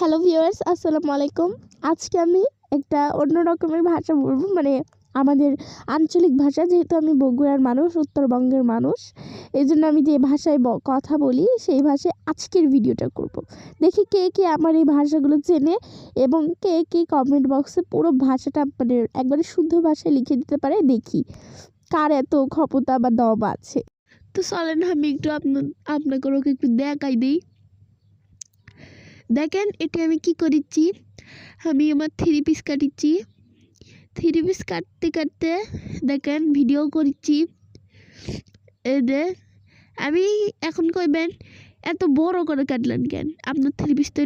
Hello viewers আসসালামু আলাইকুম আজকে আমি একটা অন্য রকমের ভাষা বলব মানে আমাদের আঞ্চলিক ভাষা, যেহেতু আমি বগুড়ার মানুষ, উত্তরবঙ্গের মানুষ এই জন্য আমি যে ভাষায় কথা বলি, সেই ভাষায় আজকের ভিডিওটা করব। দেখি কে কে আমার এই ভাষাগুলো চেনে এবং কে কে কমেন্ট বক্সে পুরো ভাষাটা মানে একবারে শুদ্ধ ভাষায় লিখে দিতে পারে, দেখি কার এত ক্ষমতা বা দম আছে। তো চলেন, আমি একটু আপনার আপনাকে একটু দেখাই দিই। দেখেন, এটি আমি কি করেছি? আমি আমার থ্রি পিস কাটিছি। থ্রি পিস কাটতে কাটতে দেখেন, ভিডিও করেছি। এদের আমি এখন কইবেন, এত বড় করে কাটলেন কেন? আপনার থ্রি পিস তো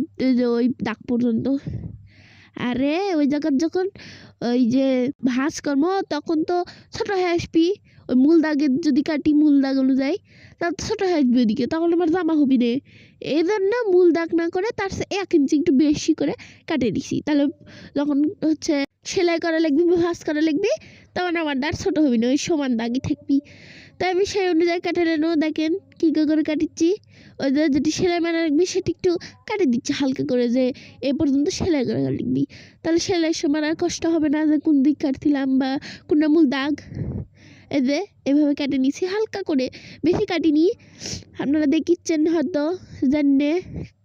ওই দাগ পর্যন্ত। আরে, ওই জায়গার যখন ওই যে ভাঁজ কর্ম তখন তো ছোট আসবি। ওই মূল দাগের যদি কাটি মূল দাগ অনুযায়ী, তাহলে ছোট আসবি ওদিকে তখন আমার জামা হবি রে এই জন্য মূল দাগ না করে তার এক ইঞ্চি একটু বেশি করে কাটে দিছি। তাহলে যখন হচ্ছে সেলাই করা লাগবে, ভাঁজ করা লাগবে, তখন আমার দাগ ছোটো হবি না, ওই সমান দাগই থাকবি। তাই আমি সেই অনুযায়ী কাটে নেনো দেখেন কী করে কাটিচ্ছি, ওই যে যেটি সেলাই মারা লাগবে সেটি একটু কাটে দিচ্ছি হালকা করে যে এ পর্যন্ত সেলাই করে লিখবি তাহলে সেলাই সময় আর কষ্ট হবে না যে কোন দিক কাটছিলাম বা কোনটা মূল দাগ? যে এভাবে কেটে নিছি, হালকা করে। বেশি কাটিনি। আপনারা দেখিচ্ছেন হয়তো জাননে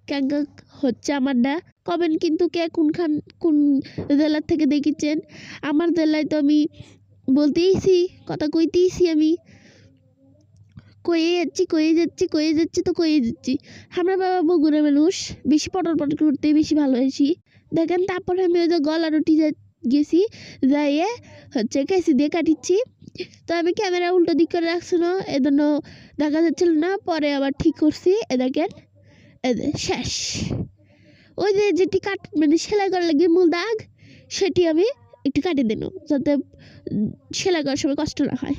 কেঙ্কা হচ্ছে আমার আমারটা। কবেন কিন্তু কে কোনখান কোন জেলার থেকে দেখিচ্ছেন। আমার জেলায় তো আমি বলতেইছি, কথা কইতেইছি আমি। কয়ে যাচ্ছি কয়ে যাচ্ছি কয়ে যাচ্ছি তো কয়ে যাচ্ছি। আমরা বাবা বগুড়া মানুষ, বেশি পটর পটর করতে বেশি ভালোবাসি। দেখেন, তারপরে আমি ওই যে গলা রুটি গেছি, যাইয়ে হচ্ছে কেসি দিয়ে কাটিচ্ছি। তো আমি ক্যামেরা উল্টো দিক করে রাখছিল এজন্য দেখা যাচ্ছিল না, পরে আবার ঠিক করছি, এ দেখেন শেষ। ওই যে যেটি কাট মানে সেলাই করার লাগে মূল দাগ, সেটি আমি একটু কাটিয়ে দিন, যাতে সেলাই করার সময় কষ্ট না হয়।